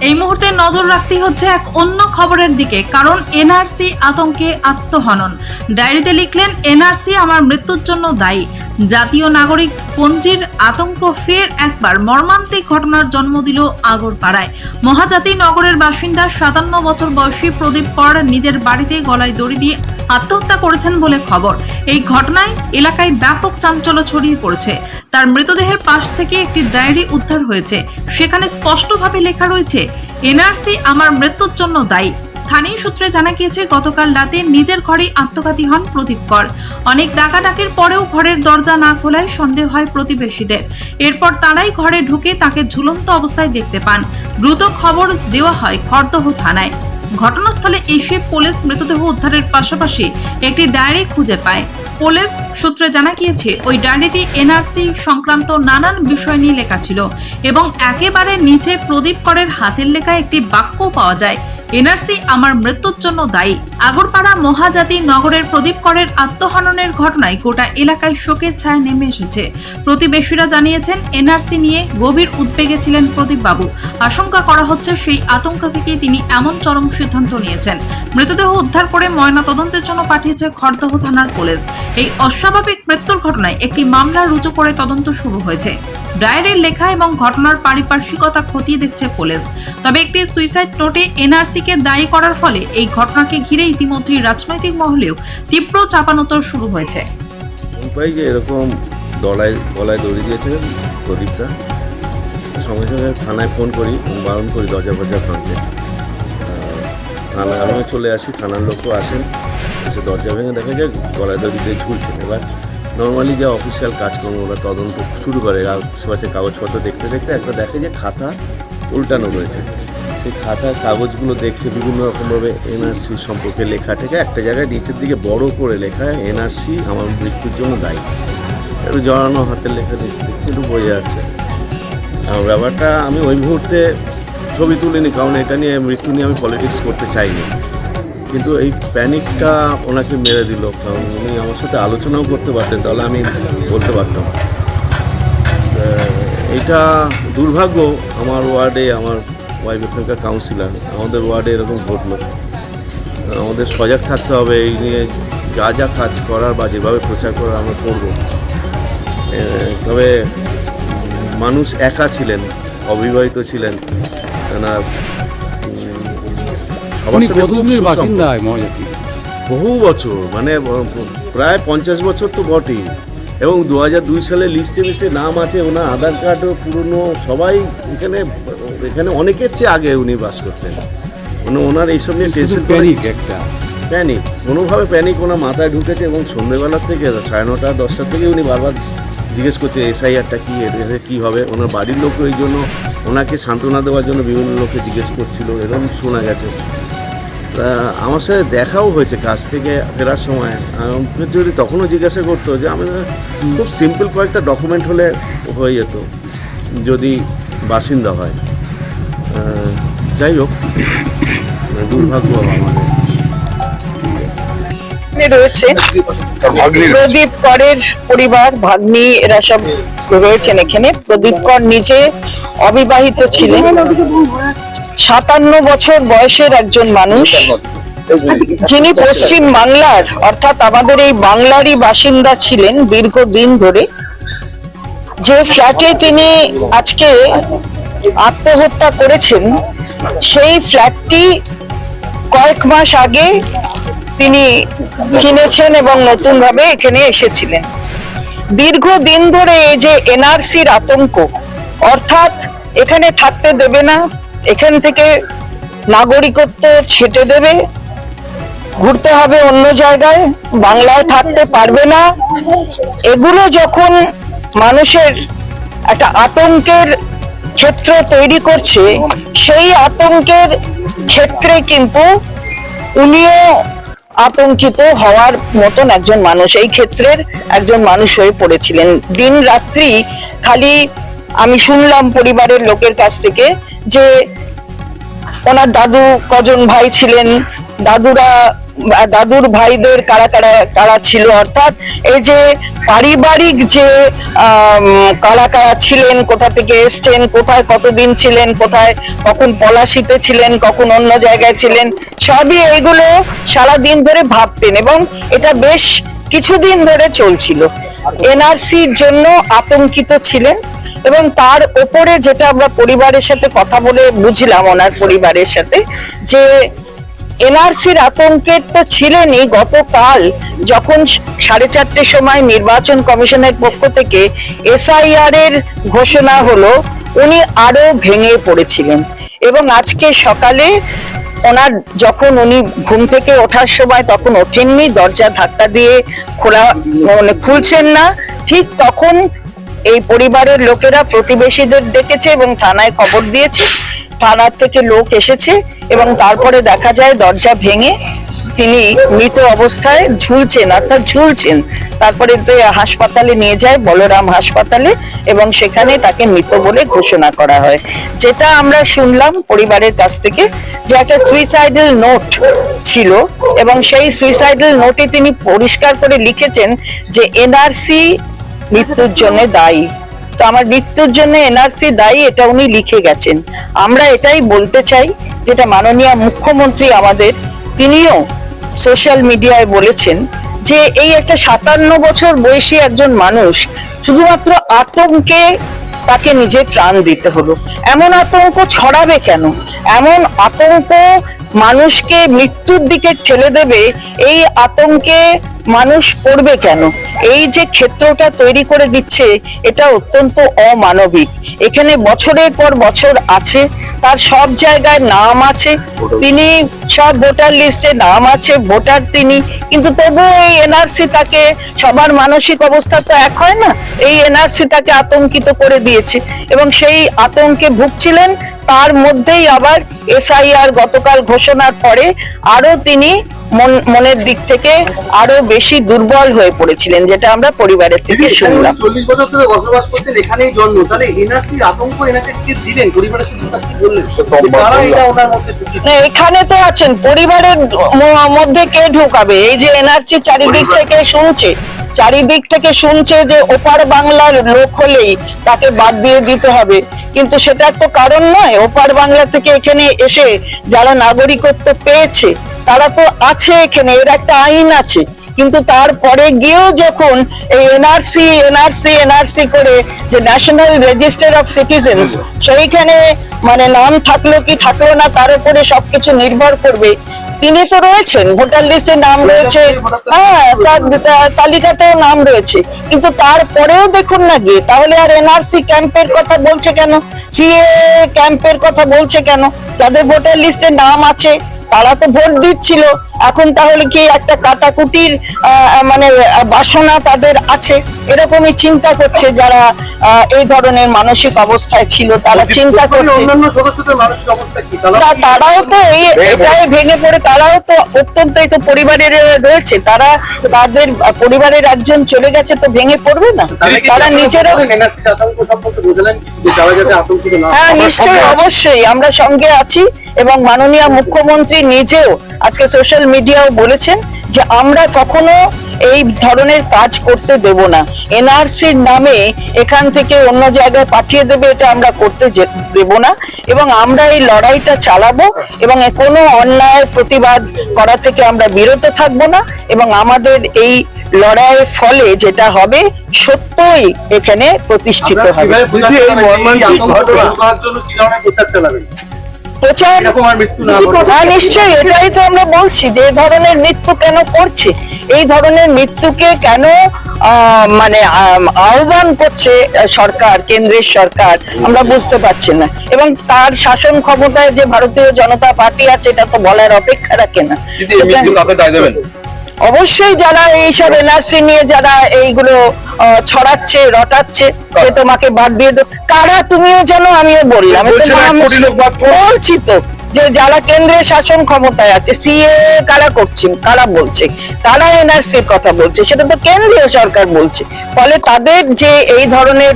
এই মুহূর্তে নজর রাখতে হচ্ছে এক অন্য খবরের দিকে, কারণ এনআরসি আতঙ্কে আত্মহনন। ডায়েরিতে লিখলেন, এনআরসি আমার মৃত্যুর জন্য দায়ী। জাতীয় নাগরিক পঞ্জির আতঙ্ক ফের একবার মর্মান্তিক ঘটনার জন্ম দিল আগরপাড়ায়। মহাজাতি নগরের বাসিন্দা সাতান্ন বছর বয়সী প্রদীপ কর নিজের বাড়িতে গলায় দড়ি দিয়ে আত্মহত্যা করেছেন বলে খবর। এই ঘটনায় এলাকায় ব্যাপক চাঞ্চল্য ছড়িয়ে পড়েছে। তার মৃতদেহের পাশ থেকে একটি ডায়েরি উদ্ধার হয়েছে। সেখানে স্পষ্টভাবে লেখা রয়েছে, এনআরসি আমার মৃত্যুর জন্য দায়ী। স্থানীয় সূত্রে জানা গিয়েছে, গতকাল রাতে নিজের ঘরেই আত্মঘাতী হন প্রদীপ কর। অনেক ডাকাডাকির পরেও ঘরের দরজা না খোলায় সন্দেহ হয় প্রতিবেশীদের। এরপর তারাই ঘরে ঢুকে তাকে ঝুলন্ত অবস্থায় দেখতে পান। দ্রুত খবর দেওয়া হয় খড়দহ থানায়। ঘটনাস্থলে এসে পুলিশ মৃতদেহ উদ্ধারের পাশাপাশি একটি ডায়েরি খুঁজে পায়। পুলিশ সূত্রে জানা গিয়েছে, ওই ডায়েরিটি এনআরসি সংক্রান্ত নানান বিষয় নিয়ে লেখা ছিল এবং একেবারে নিচে প্রদীপ করের হাতের লেখা একটি বাক্য পাওয়া যায়। এনআরসি আমার মৃত্যুর জন্য দায়ী। আগরপাড়া মহাজাতি নগরের প্রদীপ করের আত্মহননের ঘটনায় গোটা এলাকায় শোকের ছায়া নেমে এসেছে। প্রতিবেশীরা জানিয়েছেন, এনআরসি নিয়ে গভীর উদ্বেগে ছিলেন প্রদীপ বাবু আশঙ্কা করা হচ্ছে সেই আতঙ্ক থেকে তিনি এমন চরম সিদ্ধান্ত নিয়েছেন। মৃতদেহ উদ্ধার করে ময়না তদন্তের জন্য পাঠিয়েছে খড়দহ থানার পুলিশ। এই অস্বাভাবিক মৃত্যুর ঘটনায় একটি মামলা রুজু করে তদন্ত শুরু হয়েছে। ডায়েরির লেখা এবং ঘটনার পারিপার্শ্বিকতা খতিয়ে দেখছে পুলিশ। তবে একটি সুইসাইড নোটে এনআরসি কে দায়ী করার ফলে এই ঘটনাকে ঘিরে ইতিমধ্যেই রাজনৈতিক মহলেও তীব্র চাপানোতর শুরু হয়েছে। যে এরকম দলায়, গলায় দড়ি দিয়েছে প্রদীপটা। সঙ্গে সঙ্গে থানায় ফোন করি বারণ করি দরজা ফরজা ভাঙতে। থানায় আমিও চলে আসি, থানার লোকও আসেন। এসে দরজা ভেঙে দেখা যায় গলায় দড়ি দিয়ে ঝুলছেন এবার নর্মালি যা অফিসিয়াল কাজকর্ম, ওরা তদন্ত শুরু করে। আশেপাশে কাগজপত্র দেখতে দেখতে একটা দেখে যে খাতা উল্টানো রয়েছে। সেই খাতার কাগজগুলো দেখছে বিভিন্ন রকমভাবে এনআরসি সম্পর্কে লেখা থেকে একটা জায়গায় নিচের দিকে বড় করে লেখা এনআরসি আমার মৃত্যুর জন্য দায়ী। একটু জড়ানো হাতের লেখা দেখতে একটু বোঝা যাচ্ছে। আর ব্যাপারটা আমি ওই মুহূর্তে ছবি তুলিনি, কারণ এটা নিয়ে, মৃত্যু নিয়ে আমি পলিটিক্স করতে চাইনি। কিন্তু এই প্যানিকটা ওনাকে মেরে দিল, কারণ উনি আমার সাথে আলোচনাও করতে পারতেন, তাহলে আমি বলতে পারতাম। এটা দুর্ভাগ্য আমার ওয়ার্ডে আমার ওয়াইফ এখানকার কাউন্সিলর আমাদের ওয়ার্ডে এরকম ঘটলো। আমাদের সজাগ থাকতে হবে এই নিয়ে যা যা কাজ করার বা যেভাবে প্রচার করার আমরা করব। তবে মানুষ একা ছিলেন অবিবাহিত ছিলেন। মহাজাতি? বহু বছর মানে প্রায় পঞ্চাশ বছর তো বটেই। এবং দু হাজার দুই সালে লিস্টে লিস্টে নাম আছে ওনার আধার কার্ডও পুরনো সবাই এখানে এখানে অনেকের চেয়ে আগে উনি বাস করতেন। মানে ওনার এইসব নিয়ে টেনশন প্যানিক একটা। প্যানিক কোনোভাবে প্যানিক ওনার মাথায় ঢুকেছে এবং সন্ধ্যেবেলার থেকে সাড়ে নটা দশটার থেকে উনি বারবার জিজ্ঞেস করছে এসআইআরটা কী? এটা কী হবে? ওনার বাড়ির লোকও এই জন্য ওনাকে সান্ত্বনা দেওয়ার জন্য বিভিন্ন লোককে জিজ্ঞেস করছিল এরকম শোনা গেছে। তা আমার সাথে দেখাও হয়েছে কাজ থেকে ফেরার সময়। যদি তখনও জিজ্ঞাসা করতো যে আমি খুব সিম্পল কয়েকটা ডকুমেন্ট হলে হয়ে যেত যদি বাসিন্দা হয়। যাই হোক দুর্ভাগ্য আমাদের। রয়েছে প্রদীপ করের পরিবার ভাগ্নি এরা সব রয়েছেন এখানে। প্রদীপ কর নিজে অবিবাহিত ছিলেন। সাতান্ন বছর বয়সের একজন মানুষ। যিনি পশ্চিম বাংলার অর্থাৎ আমাদের এই বাংলারই বাসিন্দা ছিলেন দীর্ঘদিন ধরে। যে ফ্ল্যাটে তিনি আজকে আত্মহত্যা করেছেন, সেই ফ্ল্যাটটি কয়েক মাস আগে তিনি কিনেছেন এবং নতুন ভাবে এখানে এসেছিলেন। দীর্ঘদিন ধরে এই যে এনআরসির আতঙ্ক, অর্থাৎ এখানে থাকতে দেবে না, এখান থেকে নাগরিকত্ব ছেটে দেবে, ঘুরতে হবে অন্য জায়গায়, বাংলায় থাকতে পারবে না, এগুলো যখন মানুষের একটা আতঙ্কের ক্ষেত্র তৈরি করছে, সেই আতঙ্কের ক্ষেত্রে কিন্তু উনিও আতঙ্কিত হওয়ার মতন একজন মানুষ, এই ক্ষেত্রের একজন মানুষ হয়ে পড়েছিলেন। দিন রাত্রি খালি আমি শুনলাম পরিবারের লোকের কাছ থেকে যে ওনার দাদু, কজন ভাই ছিলেন, দাদুরা দাদুর ভাইদের কারা কারা কারা ছিল? অর্থাৎ এই যে পারিবারিক যে কারা কারা ছিলেন, কোথা থেকে এসছেন, কোথায় কতদিন ছিলেন, কোথায় কখন পলাশিতে ছিলেন, কখন অন্য জায়গায় ছিলেন, সবই এইগুলো সারাদিন ধরে ভাবতেন এবং এটা বেশ কিছুদিন ধরে চলছিল। এনআরসির জন্য আতঙ্কিত ছিলেন এবং তার ওপরে যেটা আমরা পরিবারের সাথে কথা বলে বুঝলাম, ওনার পরিবারের সাথে, যে এনআরসির আতঙ্কের তো ছিলেনই গতকাল যখন সাড়ে চারটের সময় নির্বাচন কমিশনের পক্ষ থেকে এসআইআর এর ঘোষণা হলো, উনি আরও ভেঙে পড়েছিলেন। এবং আজকে সকালে ওনার যখন উনি ঘুম থেকে ওঠার সময় তখন ওঠেননি, দরজা ধাক্কা দিয়ে খোলা মানে খুলছেন না, ঠিক তখন এই পরিবারের লোকেরা প্রতিবেশীদের ডেকেছে এবং থানায় খবর দিয়েছে। থানার থেকে লোক এসেছে এবং তারপরে দেখা যায় দরজা ভেঙে তিনি মৃত অবস্থায় ঝুলছেন, অর্থাৎ ঝুলছেন। তারপরে হাসপাতালে নিয়ে যায় বলরাম হাসপাতালে এবং সেখানে তাকে মৃত বলে ঘোষণা করা হয়। যেটা আমরা শুনলাম পরিবারের কাছ থেকে যে একটা সুইসাইডাল নোট ছিল এবং সেই সুইসাইডাল নোটে তিনি পরিষ্কার করে লিখেছেন যে এনআরসি মৃত্যুর জন্য দায়ী। তো আমার মৃত্যুর জন্য এনআরসি দায়ী এটা উনি লিখে গেছেন। আমরা এটাই বলতে চাই যেটা মাননীয় মুখ্যমন্ত্রী আমাদের, তিনিও সোশ্যাল মিডিয়ায় বলেছেন যে এই একটা সাতান্ন বছর বয়সী একজন মানুষ শুধুমাত্র আতঙ্কে তাকে নিজে প্রাণ দিতে হলো। এমন আতঙ্ক ছড়াবে কেন? এমন আতঙ্ক মানুষকে মৃত্যুর দিকে ঠেলে দেবে, এই আতঙ্কে মানুষ পড়বে কেন? এই যে ক্ষেত্রটা তৈরি করে দিচ্ছে এটা অত্যন্ত অমানবিক। এখানে বছরের পর বছর আছে তার সব জায়গায় নাম আছে তিনি সব ভোটার লিস্টে নাম আছে ভোটার তিনি কিন্তু তবুও এই এনআরসি তাকে সবার মানসিক অবস্থা তো এক হয় না এই এনআরসি তাকে আতঙ্কিত করে দিয়েছে। এবং সেই আতঙ্কে ভুগছিলেন তার মধ্যেই আবার এসআইআর গতকাল ঘোষণার পরে আরও তিনি মনের দিক থেকে আরও বেশি দুর্বল হয়ে পড়েছিলেন যেটা আমরা পরিবারের থেকে শুনলাম। চল্লিশ বছর ধরে বসবাস করছেন এখানেই জন্ম। তাহলে এনআরসির আতঙ্ক এনাকে কি দিলেন? পরিবারের সাথে কি বললেন? তারা এটা ওনার মধ্যে ঢুকিয়ে না এখানে তো আছেন পরিবারের মধ্যে কে ঢুকাবে? এই যে এনআরসি চারিদিক থেকে শুনছে চারিদিক থেকে শুনছে যে ওপার বাংলার লোক হলেই তাকে বাদ দিয়ে দিতে হবে। কিন্তু সেটার তো কারণ নয় ওপার বাংলা থেকে এখানে এসে যারা নাগরিকত্ব পেয়েছে তারা তো আছে এখানে এর একটা আইন আছে। কিন্তু তারপরে গিয়েও যখন এই এনআরসি এনআরসি এনআরসি করে যে ন্যাশনাল রেজিস্টার অফ সিটিজেন্স সেইখানে মানে নাম থাকল কি থাকল না তার উপরে সবকিছু নির্ভর করবে। তিনি তো রয়েছেন ভোটার লিস্টে নাম রয়েছে। হ্যাঁ তার তালিকাতেও নাম রয়েছে। কিন্তু তারপরেও দেখুন না গিয়ে তাহলে আর এনআরসি ক্যাম্পের কথা বলছে কেন? সিএ ক্যাম্পের কথা বলছে কেন? যাদের ভোটার লিস্টে নাম আছে তারা তো ভোট দিচ্ছিল। এখন তাহলে কি একটা কাটাকুটির আহ, মানে বাসনা তাদের আছে? এরকমই চিন্তা করছে যারা আহ, এই ধরনের মানসিক অবস্থায় ছিল তারা চিন্তা করছে। অন্যান্য সদস্যদের মানসিক অবস্থা কি? তারা তা- তারাও তো এই এটাই ভেঙে পড়ে তারাও তো অত্যন্ত এই তো পরিবারের রয়েছে। তারা তাদের পরিবারের একজন চলে গেছে তো ভেঙে পড়বে না? তারা নিজেরা হ্যাঁ? নিশ্চয়ই অবশ্যই। আমরা সঙ্গে আছি এবং মাননীয় মুখ্যমন্ত্রী নিজেও আজকে সোশ্যাল মিডিয়াও বলেছেন যে আমরা কখনো এই ধরনের কাজ করতে দেব না। এনআরসির নামে এখান থেকে অন্য জায়গায় পাঠিয়ে দেবে এটা আমরা করতে দেব না। এবং আমরা এই লড়াইটা চালাবো এবং কোনো অন্যায় প্রতিবাদ করা থেকে আমরা বিরত থাকব না এবং আমাদের এই লড়াইয়ের ফলে যেটা হবে সত্যই এখানে প্রতিষ্ঠিত হবে। প্রচার হ্যাঁ নিশ্চয়ই এটাই তো আমরা বলছি যে এই ধরনের মৃত্যু কেন করছে? এই ধরনের মৃত্যুকে কেন আহ, মানে আহ্বান করছে সরকার কেন্দ্রের সরকার আমরা বুঝতে পারছি না। এবং তার শাসন ক্ষমতায় যে ভারতীয় জনতা পার্টি আছে এটা তো বলার অপেক্ষা রাখে না। অবশ্যই যারা এইসব এনআরসি নিয়ে যারা এইগুলো ছড়াচ্ছে রটাচ্ছে যে তোমাকে বাদ দিয়ে দো কারা তুমিও জানো আমিও বললাম। বলছে তো যে যারা কেন্দ্রের শাসন ক্ষমতায় আছে সিএ কারা করছে কারা বলছে কারা এনআরসির কথা বলছে সেটা তো কেন্দ্রীয় সরকার বলছে। ফলে তাদের যে এই ধরনের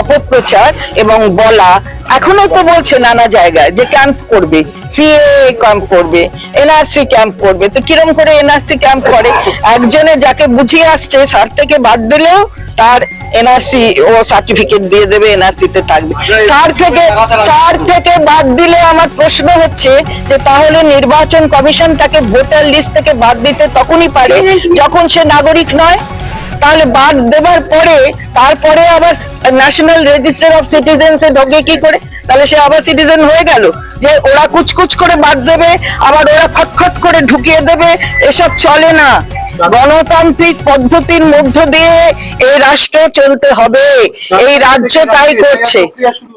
অপপ্রচার এবং বলা এখনও তো বলছে নানা জায়গায় যে ক্যাম্প করবে সিএ ক্যাম্প করবে এনআরসি ক্যাম্প করবে। তো কিরম করে এনআরসি ক্যাম্প করে? একজনে যাকে বুঝিয়ে আসছে সার থেকে বাদ দিলেও তার এনআরসি ও সার্টিফিকেট দিয়ে দেবে এনআরসি তে থাকবে। সার থেকে সার থেকে বাদ দিলে আমার প্রশ্ন হচ্ছে যে তাহলে নির্বাচন কমিশন তাকে ভোটার লিস্ট থেকে বাদ দিতে তখনই পারে যখন সে নাগরিক নয়? তাহলে বাদ দেবার পরে, তারপরে আবার ন্যাশনাল রেজিস্টার অফ সিটিজেন্স এ ঢোকে কি করে? তাহলে সে আবার সিটিজেন হয়ে গেল। যে ওরা কুচকুচ করে বাদ দেবে, আবার ওরা খটখট করে ঢুকিয়ে দেবে, এসব চলে না। গণতান্ত্রিক পদ্ধতির মধ্য দিয়ে এই রাষ্ট্র চলতে হবে। এই রাজ্য তাই করছে।